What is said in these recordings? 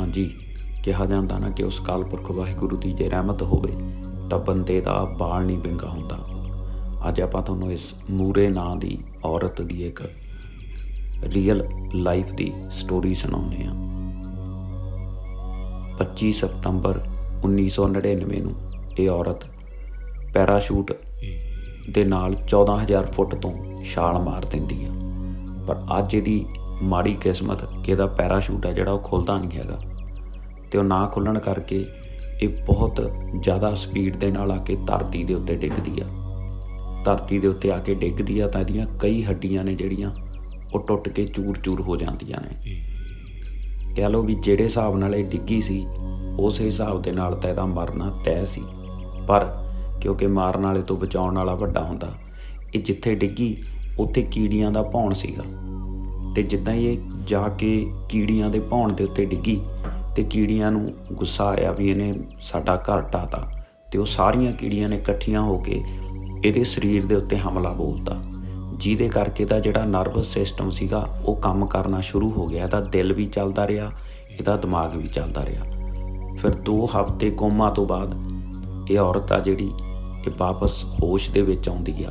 ਹਾਂਜੀ, ਕਿਹਾ ਜਾਂਦਾ ਨਾ ਕਿ ਉਸ ਕਾਲ ਪੁਰਖ ਵਾਹਿਗੁਰੂ ਦੀ ਜੇ ਰਹਿਮਤ ਹੋਵੇ, ਤਾਂ ਬੰਦੇ ਦਾ ਬਾਲ ਨਹੀਂ ਵਿੰਗਾ ਹੁੰਦਾ। ਅੱਜ ਆਪਾਂ ਤੁਹਾਨੂੰ ਇਸ ਮੂਰੇ ਨਾਂ ਦੀ ਔਰਤ ਦੀ ਇੱਕ ਰੀਅਲ ਲਾਈਫ ਦੀ ਸਟੋਰੀ ਸੁਣਾਉਂਦੇ ਹਾਂ। 25 ਸਤੰਬਰ 1999 ਨੂੰ ਇਹ ਔਰਤ ਪੈਰਾਸ਼ੂਟ ਦੇ ਨਾਲ 14000 ਫੁੱਟ ਤੋਂ ਛਾਲ ਮਾਰ ਦਿੰਦੀ ਆ। ਪਰ ਅੱਜ ਇਹਦੀ ਮਾੜੀ ਕਿਸਮਤ ਕਿ ਇਹਦਾ ਪੈਰਾਸ਼ੂਟ ਆ ਜਿਹੜਾ ਉਹ ਖੁੱਲਦਾ ਨਹੀਂ ਹੈਗਾ। ਤੇ ਉਹ ਨਾ ਖੁੱਲਣ ਕਰਕੇ ਇਹ ਬਹੁਤ ਜ਼ਿਆਦਾ ਸਪੀਡ ਦੇ ਨਾਲ ਆ ਕੇ ਧਰਤੀ ਦੇ ਉੱਤੇ ਡਿੱਗਦੀ ਆ। ਧਰਤੀ ਦੇ ਉੱਤੇ ਆ ਕੇ ਡਿੱਗਦੀ ਆ ਤਾਂ ਇਹਦੀਆਂ ਕਈ ਹੱਡੀਆਂ ਨੇ ਜਿਹੜੀਆਂ ਉਹ ਟੁੱਟ ਕੇ ਚੂਰ-ਚੂਰ ਹੋ ਜਾਂਦੀਆਂ ਨੇ। ਕਹਿ ਲਓ ਵੀ ਜਿਹੜੇ ਹਿਸਾਬ ਨਾਲ ਇਹ ਡਿੱਗੀ ਸੀ, ਉਸੇ ਹਿਸਾਬ ਦੇ ਨਾਲ ਤਾਂ ਇਹਦਾ ਮਰਨਾ ਤੈਅ ਸੀ। ਪਰ ਕਿਉਂਕਿ ਮਾਰਨ ਵਾਲੇ ਤੋਂ ਬਚਾਉਣ ਵਾਲਾ ਵੱਡਾ ਹੁੰਦਾ, ਇਹ ਜਿੱਥੇ ਡਿੱਗੀ, ਉੱਥੇ ਕੀੜੀਆਂ ਦਾ ਭੌਣ ਸੀਗਾ। ਤੇ ਜਿੱਦਾਂ ਇਹ ਜਾ ਕੇ ਕੀੜੀਆਂ ਦੇ ਭੌਣ ਦੇ ਉੱਤੇ ਡਿੱਗੀ ਤੇ ਕੀੜੀਆਂ ਨੂੰ ਗੁੱਸਾ ਆਇਆ ਵੀ ਇਹਨੇ ਸਾਡਾ ਘਰ ਢਾਤਾ ਤੇ ਉਹ ਸਾਰੀਆਂ ਕੀੜੀਆਂ ਨੇ ਇਕੱਠੀਆਂ ਹੋ ਕੇ ਇਹਦੇ ਸਰੀਰ ਦੇ ਉੱਤੇ ਹਮਲਾ ਬੋਲਤਾ। ਜਿਹਦੇ ਕਰਕੇ ਦਾ ਜਿਹੜਾ ਨਰਵਸ ਸਿਸਟਮ ਸੀਗਾ, ਉਹ ਕੰਮ ਕਰਨਾ ਸ਼ੁਰੂ ਹੋ ਗਿਆ। ਇਹਦਾ ਦਿਲ ਵੀ ਚੱਲਦਾ ਰਿਹਾ, ਇਹਦਾ ਦਿਮਾਗ ਵੀ ਚੱਲਦਾ ਰਿਹਾ। ਫਿਰ 2 ਹਫ਼ਤੇ ਕੋਮਾ ਤੋਂ ਬਾਅਦ ਇਹ ਔਰਤ ਆ ਜਿਹੜੀ, ਇਹ ਵਾਪਸ ਹੋਸ਼ ਦੇ ਵਿੱਚ ਆਉਂਦੀ ਆ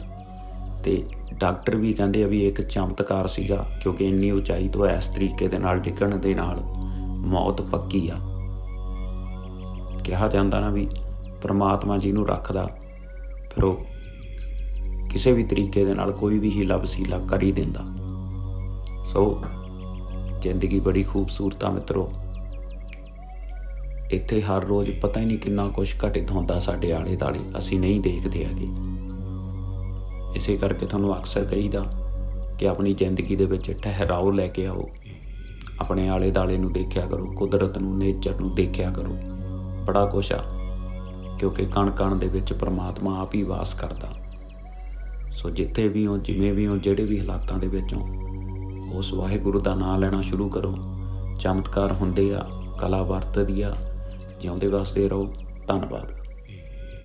ਤੇ ਡਾਕਟਰ ਵੀ ਕਹਿੰਦੇ ਆ ਵੀ ਇੱਕ ਚਮਤਕਾਰ ਸੀਗਾ ਕਿਉਂਕਿ ਇੰਨੀ ਉਚਾਈ ਤੋਂ ਇਸ ਤਰੀਕੇ ਦੇ ਨਾਲ ਡਿੱਗਣ ਦੇ ਨਾਲ ਮੌਤ ਪੱਕੀ ਆ। ਕਿਹਾ ਜਾਂਦਾ ਨਾ ਵੀ ਪ੍ਰਮਾਤਮਾ ਜੀ ਨੂੰ ਰੱਖਦਾ, ਫਿਰ ਉਹ ਕਿਸੇ ਵੀ ਤਰੀਕੇ ਦੇ ਨਾਲ ਕੋਈ ਵੀ ਹੀਲਾ ਵਸੀਲਾ ਕਰ ਹੀ ਦਿੰਦਾ। ਸੋ ਜ਼ਿੰਦਗੀ ਬੜੀ ਖੂਬਸੂਰਤ ਆ ਮਿੱਤਰੋ। ਇੱਥੇ ਹਰ ਰੋਜ਼ ਪਤਾ ਹੀ ਨਹੀਂ ਕਿੰਨਾ ਕੁਝ ਘਟਿਤ ਹੁੰਦਾ ਸਾਡੇ ਆਲੇ ਦਾਲੇ ਅਸੀਂ ਨਹੀਂ ਦੇਖਦੇ ਹੈਗੇ। ਇਸੇ ਕਰਕੇ ਤੁਹਾਨੂੰ ਅਕਸਰ ਕਹੀਦਾ ਕਿ ਆਪਣੀ ਜ਼ਿੰਦਗੀ ਦੇ ਵਿੱਚ ਠਹਿਰਾਓ ਲੈ ਕੇ ਆਓ। ਆਪਣੇ ਆਲੇ ਦਾਲੇ ਨੂੰ ਦੇਖਿਆ ਕਰੋ, ਕੁਦਰਤ ਨੂੰ ਨੇਚਰ ਨੂੰ ਦੇਖਿਆ ਕਰੋ। ਬੜਾ ਕੁਛ ਆ, ਕਿਉਂਕਿ ਕਣ ਕਣ ਦੇ ਵਿੱਚ ਪ੍ਰਮਾਤਮਾ ਆਪ ਹੀ ਵਾਸ ਕਰਦਾ। ਸੋ ਜਿੱਥੇ ਵੀ ਹੋ, ਜਿਵੇਂ ਵੀ ਹੋ, ਜਿਹੜੇ ਵੀ ਹਾਲਾਤਾਂ ਦੇ ਵਿੱਚ ਹੋ, ਉਸ ਵਾਹਿਗੁਰੂ ਦਾ ਨਾਮ ਲੈਣਾ ਸ਼ੁਰੂ ਕਰੋ। ਚਮਤਕਾਰ ਹੁੰਦੇ ਆ, ਕਲਾ ਵਰਤਦੀ ਆ, ਜਿਉਂਦੇ ਵਾਸਤੇ ਰਹੋ। ਧੰਨਵਾਦ।